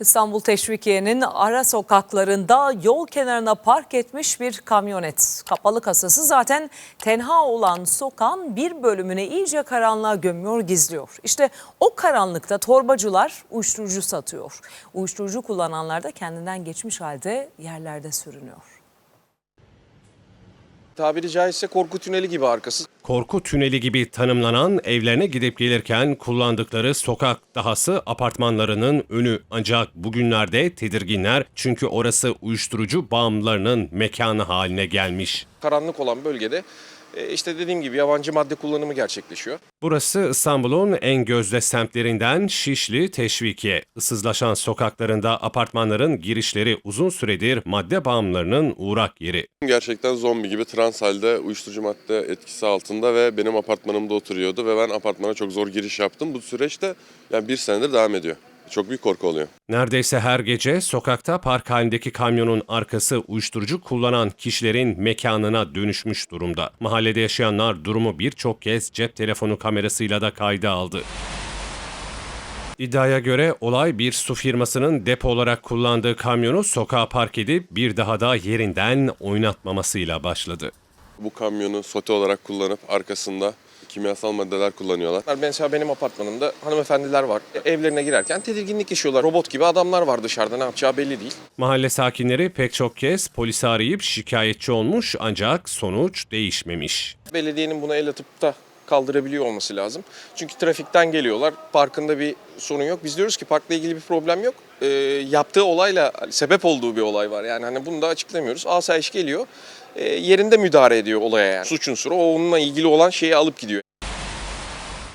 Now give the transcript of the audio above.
İstanbul Teşvikiye'nin ara sokaklarında yol kenarına park etmiş bir kamyonet. Kapalı kasası zaten tenha olan sokağın bir bölümünü iyice karanlığa gömüyor, gizliyor. İşte o karanlıkta torbacılar uyuşturucu satıyor. Uyuşturucu kullananlar da kendinden geçmiş halde yerlerde sürünüyor. Tabiri caizse korku tüneli gibi arkası. Korku tüneli gibi tanımlanan evlerine gidip gelirken kullandıkları sokak dahası apartmanlarının önü. Ancak bugünlerde tedirginler çünkü orası uyuşturucu bağımlılarının mekanı haline gelmiş. Karanlık olan bölgede işte dediğim gibi yabancı madde kullanımı gerçekleşiyor. Burası İstanbul'un en gözde semtlerinden Şişli Teşvikiye. Issızlaşan sokaklarında apartmanların girişleri uzun süredir madde bağımlılarının uğrak yeri. Gerçekten zombi gibi trans halde uyuşturucu madde etkisi altında ve benim apartmanımda oturuyordu ve ben apartmana çok zor giriş yaptım. Bu süreç de yani bir senedir devam ediyor. Çok büyük korku oluyor. Neredeyse her gece sokakta park halindeki kamyonun arkası uyuşturucu kullanan kişilerin mekanına dönüşmüş durumda. Mahallede yaşayanlar durumu birçok kez cep telefonu kamerasıyla da kayda aldı. İddiaya göre olay bir su firmasının depo olarak kullandığı kamyonu sokağa park edip bir daha da yerinden oynatmamasıyla başladı. Bu kamyonu sote olarak kullanıp arkasında kimyasal maddeler kullanıyorlar. Mesela benim apartmanımda hanımefendiler var. E, Evlerine girerken tedirginlik yaşıyorlar. Robot gibi adamlar var dışarıda ne yapacağı belli değil. Mahalle sakinleri pek çok kez polisi arayıp şikayetçi olmuş ancak sonuç değişmemiş. Belediyenin buna el atıp da kaldırabiliyor olması lazım. Çünkü trafikten geliyorlar. Parkında bir sorun yok. Biz diyoruz ki parkla ilgili bir problem yok. E, yaptığı olayla sebep olduğu bir olay var. Yani hani bunu da açıklamıyoruz. Asayiş geliyor. e, yerinde müdahale ediyor olaya yani. Suç unsuru o onunla ilgili olan şeyi alıp gidiyor.